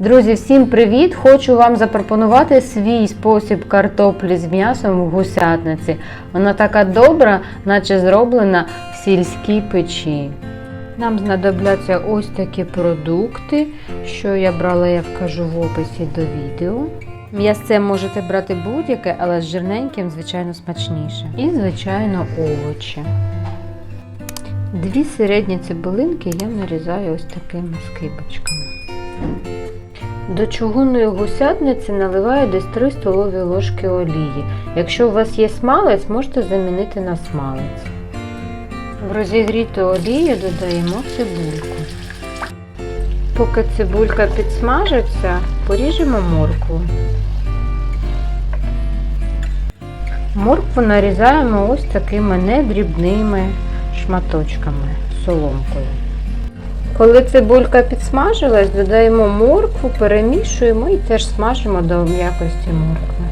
Друзі, всім привіт! Хочу вам запропонувати свій спосіб картоплі з м'ясом в гусятниці. Вона така добра, наче зроблена в сільській печі. Нам знадобляться ось такі продукти, що я брала, я вкажу в описі до відео. М'ясце можете брати будь-яке, але з жирненьким, звичайно, смачніше. І, звичайно, овочі. Дві середні цибулинки я нарізаю ось такими скибочками. До чугунної гусятниці наливаю десь 3 столові ложки олії. Якщо у вас є смалець, можете замінити на смалець. В розігріту олію додаємо цибульку. Поки цибулька підсмажиться, поріжемо моркву. Моркву нарізаємо ось такими недрібними шматочками соломкою. Коли цибулька підсмажилась, додаємо моркву, перемішуємо і теж смажимо до м'якості моркви.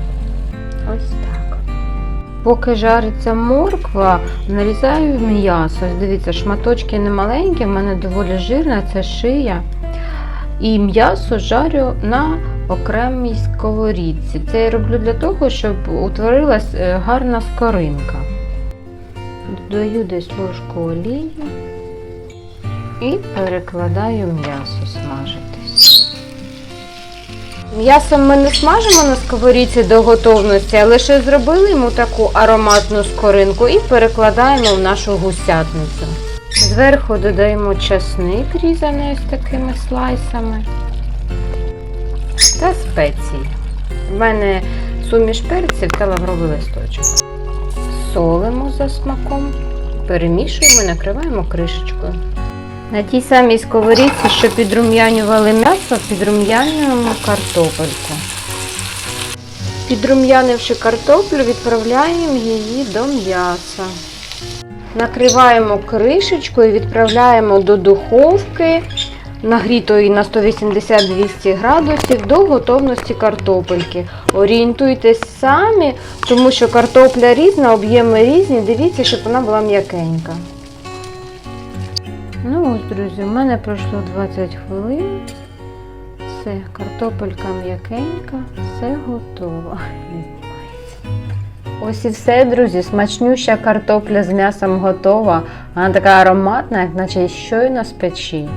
Ось так. Поки жариться морква, нарізаю м'ясо. Ось Дивіться, шматочки не маленькі, в мене доволі жирна, це шия. І м'ясо жарю на окремій сковорідці. Це я роблю для того, щоб утворилась е, гарна скоринка. Додаю десь ложку олії і перекладаю м'ясо смажитись. М'ясо ми не смажимо на сковорідці до готовності, а лише зробили йому таку ароматну скоринку і перекладаємо в нашу гусятницю. Зверху додаємо часник, різаний ось такими слайсами та спеції. У мене суміш перців та лавровий листочок. Солимо за смаком, перемішуємо і накриваємо кришечкою. На тій самій сковорідці, що підрум'янювали м'ясо, підрум'янюємо картопельку. Підрум'янивши картоплю, відправляємо її до м'яса. Накриваємо кришечкою і відправляємо до духовки, нагрітої на 180-200 градусів, до готовності картопельки. Орієнтуйтесь самі, тому що картопля різна, об'єми різні. Дивіться, щоб вона була м'якенька. Ну ось, друзі, у мене пройшло 20 хвилин. Все, картопелька м'якенька, все готово. Ось і все, друзі. Смачнюща картопля з м'ясом готова. Вона така ароматна, як наче щойно з печі.